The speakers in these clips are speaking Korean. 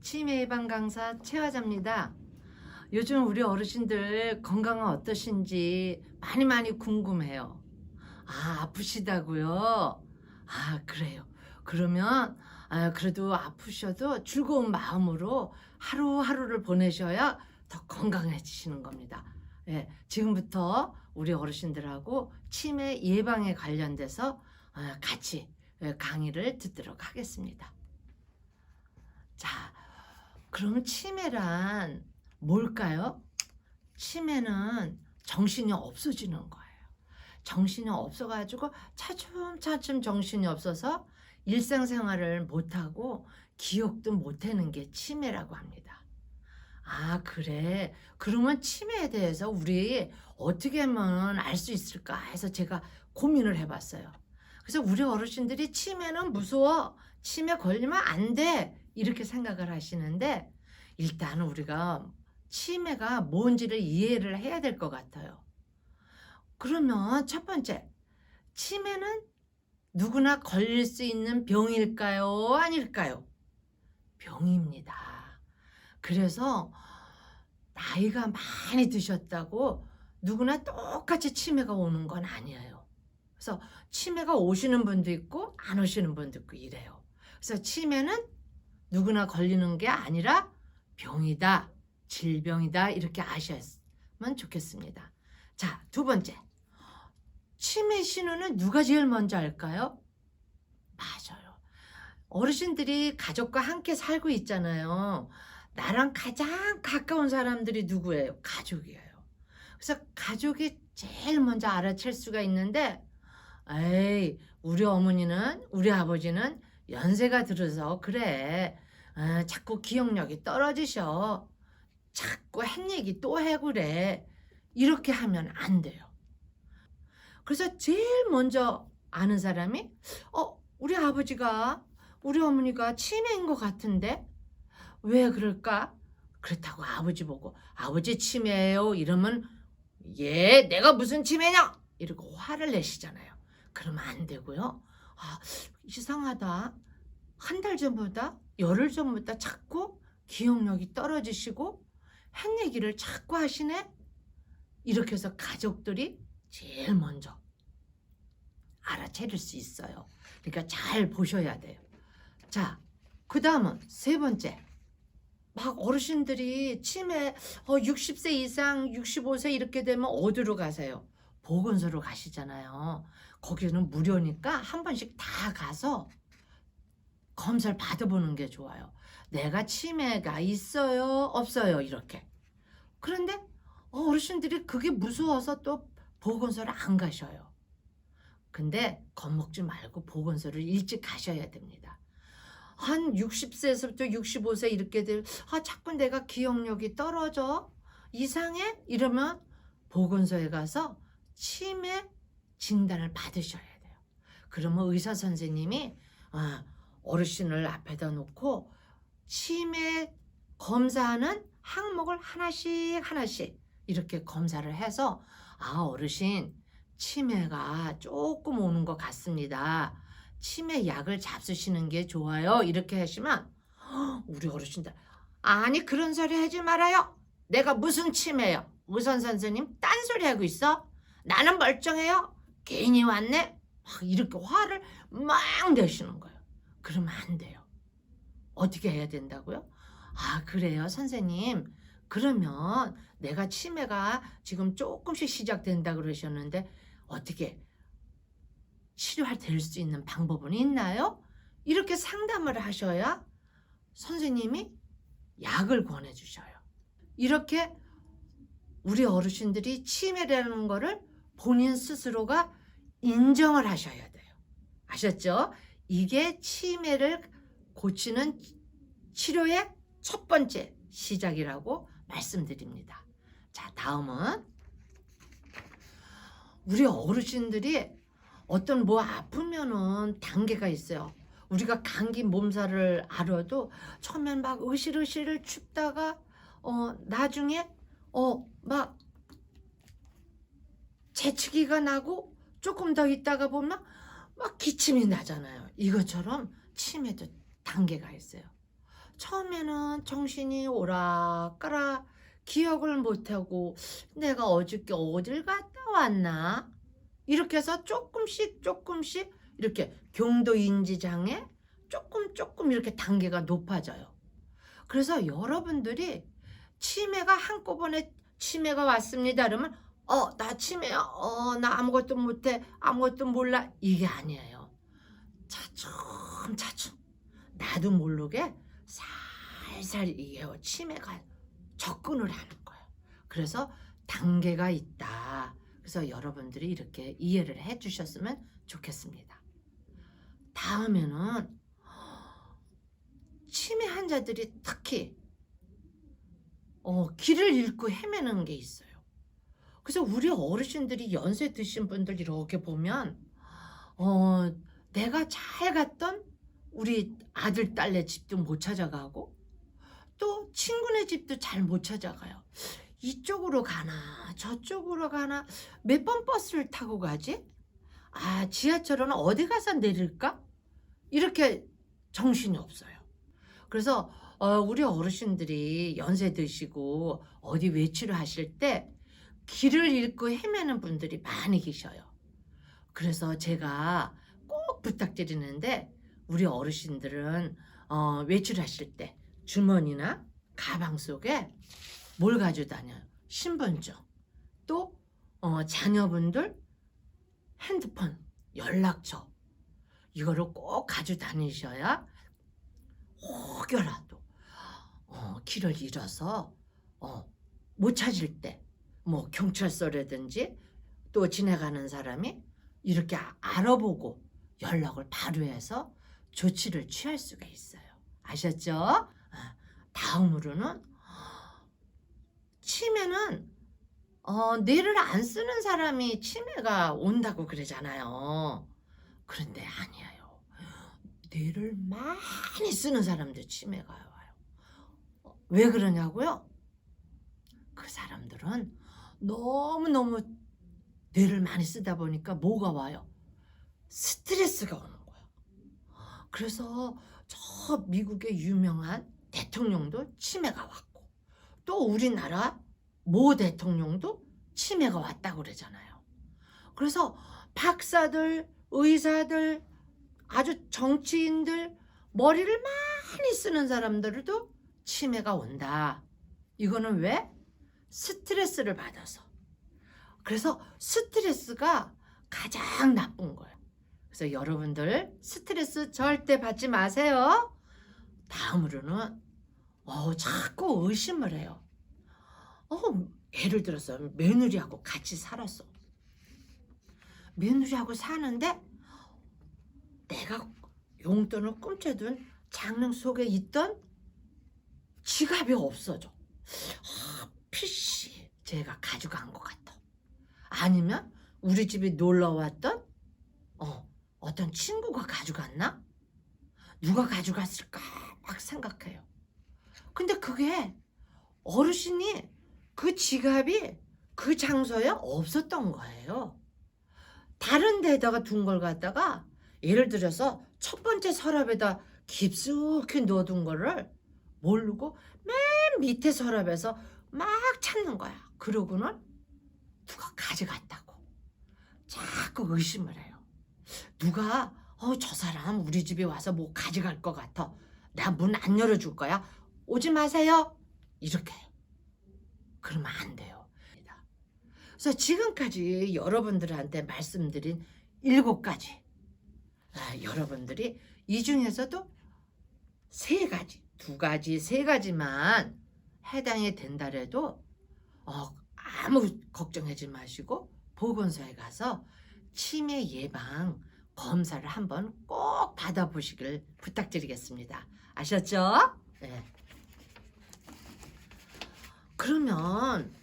치매 예방 강사 최화자입니다. 요즘 우리 어르신들 건강은 어떠신지 많이 많이 궁금해요. 아, 아프시다고요? 아, 그래요. 그러면 아, 그래도 아프셔도 즐거운 마음으로 하루하루를 보내셔야 더 건강해지시는 겁니다. 예, 지금부터 우리 어르신들하고 치매 예방에 관련돼서 아, 같이 예, 강의를 듣도록 하겠습니다. 자, 그럼 치매란 뭘까요? 치매는 정신이 없어지는 거예요. 정신이 없어가지고 차츰차츰 정신이 없어서 일상생활을 못하고 기억도 못하는 게 치매라고 합니다. 아, 그래. 그러면 치매에 대해서 우리 어떻게 하면 알 수 있을까 해서 제가 고민을 해봤어요. 그래서 우리 어르신들이 치매는 무서워. 치매 걸리면 안 돼. 이렇게 생각을 하시는데 일단 우리가 치매가 뭔지를 이해를 해야 될 것 같아요. 그러면 첫 번째, 치매는 누구나 걸릴 수 있는 병일까요? 아닐까요? 병입니다. 그래서 나이가 많이 드셨다고 누구나 똑같이 치매가 오는 건 아니에요. 그래서 치매가 오시는 분도 있고 안 오시는 분도 있고 이래요. 그래서 치매는 누구나 걸리는 게 아니라 병이다, 질병이다 이렇게 아셨으면 좋겠습니다. 자, 두 번째. 치매 신호는 누가 제일 먼저 알까요? 맞아요. 어르신들이 가족과 함께 살고 있잖아요. 나랑 가장 가까운 사람들이 누구예요? 가족이에요. 그래서 가족이 제일 먼저 알아챌 수가 있는데, 에이, 우리 어머니는, 우리 아버지는 연세가 들어서 그래. 아, 자꾸 기억력이 떨어지셔. 자꾸 한 얘기 또 해 그래. 이렇게 하면 안 돼요. 그래서 제일 먼저 아는 사람이 어, 우리 아버지가 우리 어머니가 치매인 것 같은데 왜 그럴까? 그렇다고 아버지 보고 아버지 치매예요 이러면 예 내가 무슨 치매냐 이러고 화를 내시잖아요. 그러면 안 되고요. 아 이상하다. 한 달 전보다 열흘 전보다 자꾸 기억력이 떨어지시고 한 얘기를 자꾸 하시네. 이렇게 해서 가족들이 제일 먼저 알아차릴 수 있어요. 그러니까 잘 보셔야 돼요. 자, 그 다음은 세 번째. 막 어르신들이 치매 어, 60세 이상 65세 이렇게 되면 어디로 가세요? 보건소로 가시잖아요. 거기는 무료니까 한 번씩 다 가서 검사를 받아보는 게 좋아요. 내가 치매가 있어요, 없어요, 이렇게. 그런데 어르신들이 그게 무서워서 또 보건소를 안 가셔요. 근데 겁먹지 말고 보건소를 일찍 가셔야 됩니다. 한 60세에서부터 65세 이렇게 될, 아, 자꾸 내가 기억력이 떨어져. 이상해? 이러면 보건소에 가서 치매 진단을 받으셔야 돼요. 그러면 의사 선생님이 아, 어르신을 앞에다 놓고 치매 검사하는 항목을 하나씩 하나씩 이렇게 검사를 해서 아 어르신 치매가 조금 오는 것 같습니다. 치매 약을 잡수시는 게 좋아요. 이렇게 하시면 "헉, 우리 어르신들 아니 그런 소리 하지 말아요. 내가 무슨 치매요? 우선 선생님 딴 소리 하고 있어? 나는 멀쩡해요. 괜히 왔네. 막 이렇게 화를 막 내시는 거예요. 그러면 안 돼요. 어떻게 해야 된다고요? 아, 그래요, 선생님. 그러면 내가 치매가 지금 조금씩 시작된다 그러셨는데 어떻게 치료할 될수 있는 방법은 있나요? 이렇게 상담을 하셔야 선생님이 약을 권해 주셔요. 이렇게 우리 어르신들이 치매라는 거를 본인 스스로가 인정을 하셔야 돼요. 아셨죠? 이게 치매를 고치는 치료의 첫 번째 시작이라고 말씀드립니다. 자, 다음은 우리 어르신들이 어떤 뭐 아프면은 단계가 있어요. 우리가 감기 몸살을 앓아도 처음엔 막 으실으실 춥다가 어 나중에 어막 재채기가 나고 조금 더 있다가 보면 막 기침이 나잖아요. 이것처럼 치매도 단계가 있어요. 처음에는 정신이 오락가락 기억을 못하고 내가 어저께 어딜 갔다 왔나? 이렇게 해서 조금씩 조금씩 이렇게 경도 인지 장애 조금 조금 이렇게 단계가 높아져요. 그래서 여러분들이 치매가 한꺼번에 치매가 왔습니다. 그러면 어, 나 치매야. 어, 나 아무것도 못해. 아무것도 몰라. 이게 아니에요. 차츰 차츰 나도 모르게 살살 이게 치매가 접근을 하는 거예요. 그래서 단계가 있다. 그래서 여러분들이 이렇게 이해를 해 주셨으면 좋겠습니다. 다음에는 치매 환자들이 특히 어, 길을 잃고 헤매는 게 있어요. 그래서 우리 어르신들이 연세 드신 분들 이렇게 보면 어, 내가 잘 갔던 우리 아들 딸네 집도 못 찾아가고 또 친구네 집도 잘 못 찾아가요. 이쪽으로 가나 저쪽으로 가나 몇 번 버스를 타고 가지? 아 지하철은 어디 가서 내릴까? 이렇게 정신이 없어요. 그래서 어, 우리 어르신들이 연세 드시고 어디 외출을 하실 때 길을 잃고 헤매는 분들이 많이 계셔요. 그래서 제가 꼭 부탁드리는데 우리 어르신들은 어, 외출하실 때 주머니나 가방 속에 뭘 가지고 다녀요? 신분증 또 어, 자녀분들 핸드폰 연락처 이거를 꼭 가지고 다니셔야 혹여라도 어, 길을 잃어서 어, 못 찾을 때 뭐 경찰서라든지 또 지나가는 사람이 이렇게 아- 알아보고 연락을 바로 해서 조치를 취할 수가 있어요. 아셨죠? 아, 다음으로는 치매는 어, 뇌를 안 쓰는 사람이 치매가 온다고 그러잖아요. 그런데 아니에요. 뇌를 많이 쓰는 사람들 치매가 와요. 어, 왜 그러냐고요? 그 사람들은 너무너무 뇌를 많이 쓰다 보니까 뭐가 와요? 스트레스가 오는 거야. 그래서 저 미국의 유명한 대통령도 치매가 왔고 또 우리나라 모 대통령도 치매가 왔다고 그러잖아요. 그래서 박사들, 의사들, 아주 정치인들, 머리를 많이 쓰는 사람들도 치매가 온다. 이거는 왜? 스트레스를 받아서. 그래서 스트레스가 가장 나쁜 거예요. 그래서 여러분들 스트레스 절대 받지 마세요. 다음으로는 어, 자꾸 의심을 해요. 어, 예를 들어서 며느리하고 같이 살았어. 며느리하고 사는데 내가 용돈을 꿈쳐둔 장롱 속에 있던 지갑이 없어져. 제가 가져간 것 같아. 아니면 우리 집에 놀러 왔던 어, 어떤 친구가 가져갔나? 누가 가져갔을까? 막 생각해요. 근데 그게 어르신이 그 지갑이 그 장소에 없었던 거예요. 다른 데다가 둔 걸 갖다가 예를 들어서 첫 번째 서랍에다 깊숙이 넣어둔 거를 모르고 맨 밑에 서랍에서 막 찾는 거야. 그러고는 누가 가져갔다고 자꾸 의심을 해요. 누가 어, 저 사람 우리 집에 와서 뭐 가져갈 것 같아. 나 문 안 열어줄 거야. 오지 마세요. 이렇게. 그러면 안 돼요. 그래서 지금까지 여러분들한테 말씀드린 일곱 가지. 아, 여러분들이 이 중에서도 세 가지, 두 가지, 세 가지만 해당이 된다래도 어, 아무 걱정하지 마시고 보건소에 가서 치매 예방 검사를 한번 꼭 받아보시길 부탁드리겠습니다. 아셨죠? 네. 그러면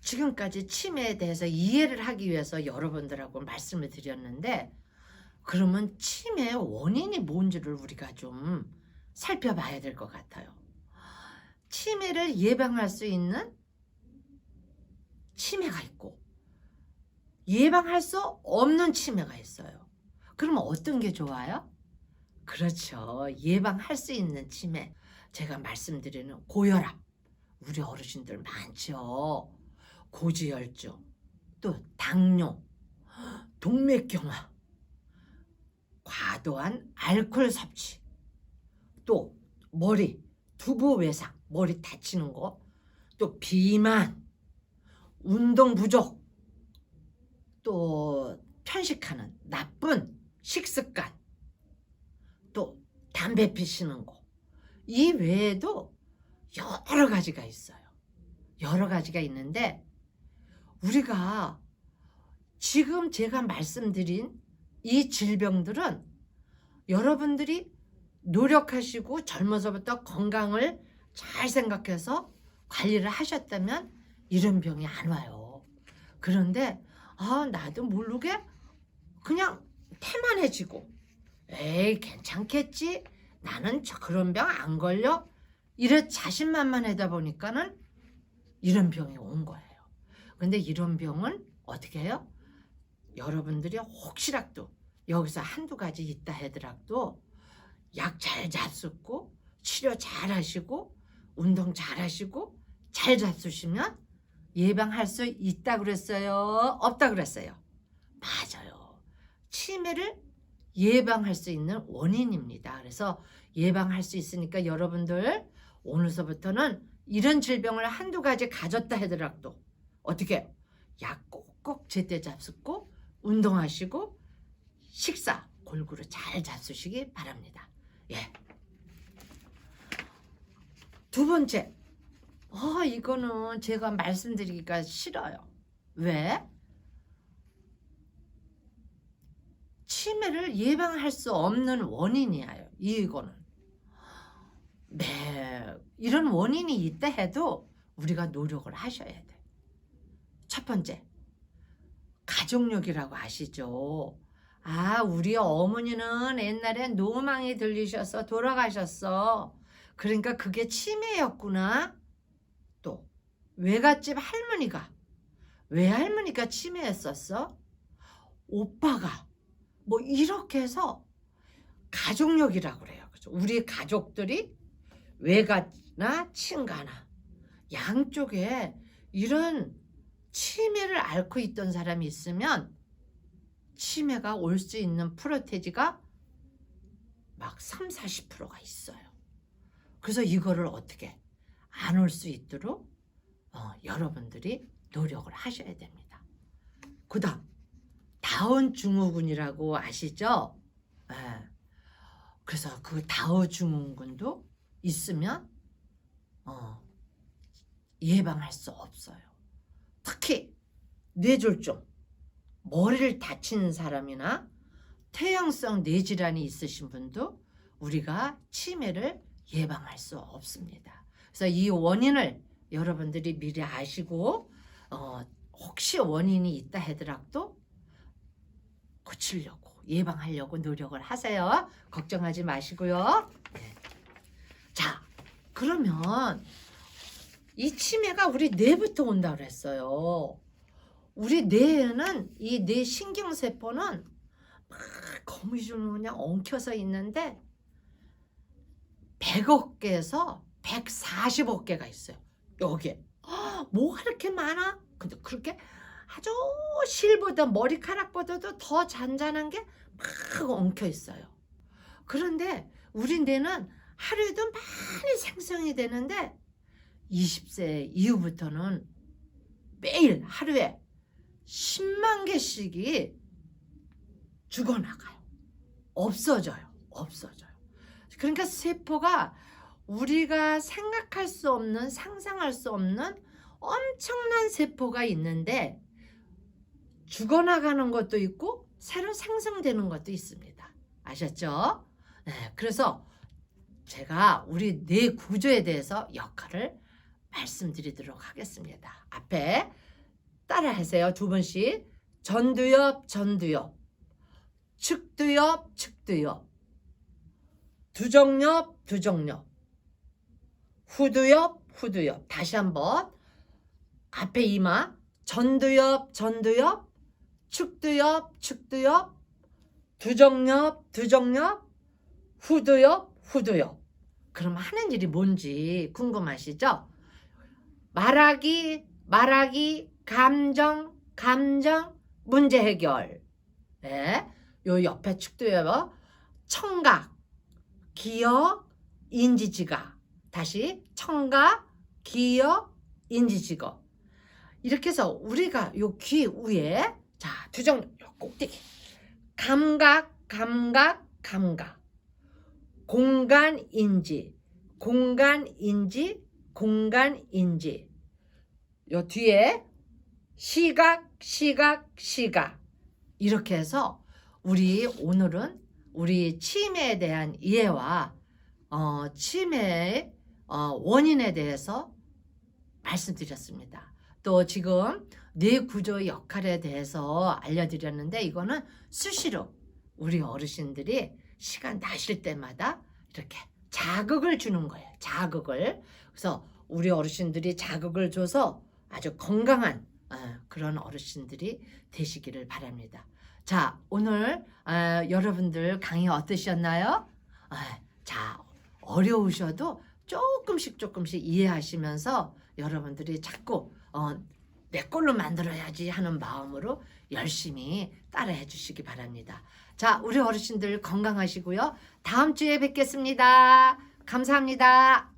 지금까지 치매에 대해서 이해를 하기 위해서 여러분들하고 말씀을 드렸는데 그러면 치매의 원인이 뭔지를 우리가 좀 살펴봐야 될 것 같아요. 치매를 예방할 수 있는 치매가 있고 예방할 수 없는 치매가 있어요. 그러면 어떤 게 좋아요? 그렇죠. 예방할 수 있는 치매. 제가 말씀드리는 고혈압 우리 어르신들 많죠. 고지혈증 또 당뇨 동맥경화 과도한 알코올 섭취 또 머리 두부 외상 머리 다치는 거 또 비만 운동 부족 또 편식하는 나쁜 식습관 또 담배 피시는 거 이 외에도 여러 가지가 있어요. 여러 가지가 있는데 우리가 지금 제가 말씀드린 이 질병들은 여러분들이 노력하시고 젊어서부터 건강을 잘 생각해서 관리를 하셨다면 이런 병이 안 와요. 그런데 아 나도 모르게 그냥 태만해지고 에이 괜찮겠지 나는 저 그런 병 안 걸려 이래 자신만만하다 보니까는 이런 병이 온 거예요. 근데 이런 병은 어떻게 해요? 여러분들이 혹시라도 여기서 한두 가지 있다 하더라도 약 잘 잡수고 치료 잘 하시고 운동 잘 하시고 잘 잡수시면 예방할 수 있다 그랬어요? 없다 그랬어요? 맞아요. 치매를 예방할 수 있는 원인입니다. 그래서 예방할 수 있으니까 여러분들 오늘서부터는 이런 질병을 한두 가지 가졌다 하더라도 어떻게 약 꼭꼭 제때 잡수고 운동하시고 식사 골고루 잘 잡수시기 바랍니다. 예. 두 번째. 어, 이거는 제가 말씀드리기가 싫어요. 왜? 치매를 예방할 수 없는 원인이에요. 이거는. 네. 이런 원인이 있다 해도 우리가 노력을 하셔야 돼. 첫 번째. 가족력이라고 아시죠? 아, 우리 어머니는 옛날에 노망이 들리셔서 돌아가셨어. 그러니까 그게 치매였구나. 또 외갓집 할머니가 외할머니가 치매했었어. 오빠가 뭐 이렇게 해서 가족력이라고 그래요. 그죠? 우리 가족들이 외가나 친가나 양쪽에 이런 치매를 앓고 있던 사람이 있으면 치매가 올 수 있는 프로테지가 막 3, 40%가 있어요. 그래서 이거를 어떻게 안 올 수 있도록 어, 여러분들이 노력을 하셔야 됩니다. 그 다음 다운 증후군이라고 아시죠? 예. 그래서 그 다운 증후군도 있으면 어, 예방할 수 없어요. 특히 뇌졸중, 머리를 다친 사람이나 퇴행성 뇌질환이 있으신 분도 우리가 치매를 예방할 수 없습니다. 그래서 이 원인을 여러분들이 미리 아시고 어, 혹시 원인이 있다 하더라도 고치려고 예방하려고 노력을 하세요. 걱정하지 마시고요. 네. 자, 그러면 이 치매가 우리 뇌부터 온다 그랬어요. 우리 뇌에는 이 뇌 신경 세포는 막 거미줄로 그냥 엉켜서 있는데 100억 개에서 140억 개가 있어요. 여기에. 아, 뭐가 이렇게 많아? 근데 그렇게 아주 실보다 머리카락보다도 더 잔잔한 게 막 엉켜 있어요. 그런데 우리 뇌는 하루에도 많이 생성이 되는데 20세 이후부터는 매일 하루에 10만 개씩이 죽어나가요. 없어져요. 없어져요. 그러니까 세포가 우리가 생각할 수 없는, 상상할 수 없는 엄청난 세포가 있는데 죽어나가는 것도 있고 새로 생성되는 것도 있습니다. 아셨죠? 네, 그래서 제가 우리 뇌 구조에 대해서 역할을 말씀드리도록 하겠습니다. 앞에 따라 하세요. 두 번씩. 전두엽, 전두엽. 측두엽, 측두엽. 두정엽, 두정엽. 후두엽, 후두엽. 다시 한번. 앞에 이마. 전두엽, 전두엽. 측두엽, 측두엽. 두정엽, 두정엽. 후두엽, 후두엽. 그럼 하는 일이 뭔지 궁금하시죠? 말하기, 말하기, 감정, 감정, 문제 해결. 예? 요 옆에 축도요. 청각, 기억, 인지지각. 다시 청각, 기억, 인지지각. 이렇게 해서 우리가 요 귀 위에 자, 두 종, 요 꼭대기. 감각, 감각, 감각. 공간 인지, 공간 인지, 공간 인지. 요 뒤에 시각, 시각, 시각. 이렇게 해서 우리 오늘은 우리 치매에 대한 이해와 어, 치매의 어, 원인에 대해서 말씀드렸습니다. 또 지금 뇌 구조의 역할에 대해서 알려드렸는데 이거는 수시로 우리 어르신들이 시간 나실 때마다 이렇게 자극을 주는 거예요. 자극을. 그래서 우리 어르신들이 자극을 줘서 아주 건강한 어, 그런 어르신들이 되시기를 바랍니다. 자, 오늘 어, 여러분들 강의 어떠셨나요? 아, 자, 어려우셔도 조금씩 조금씩 이해하시면서 여러분들이 자꾸 어, 내 걸로 만들어야지 하는 마음으로 열심히 따라해 주시기 바랍니다. 자, 우리 어르신들 건강하시고요. 다음 주에 뵙겠습니다. 감사합니다.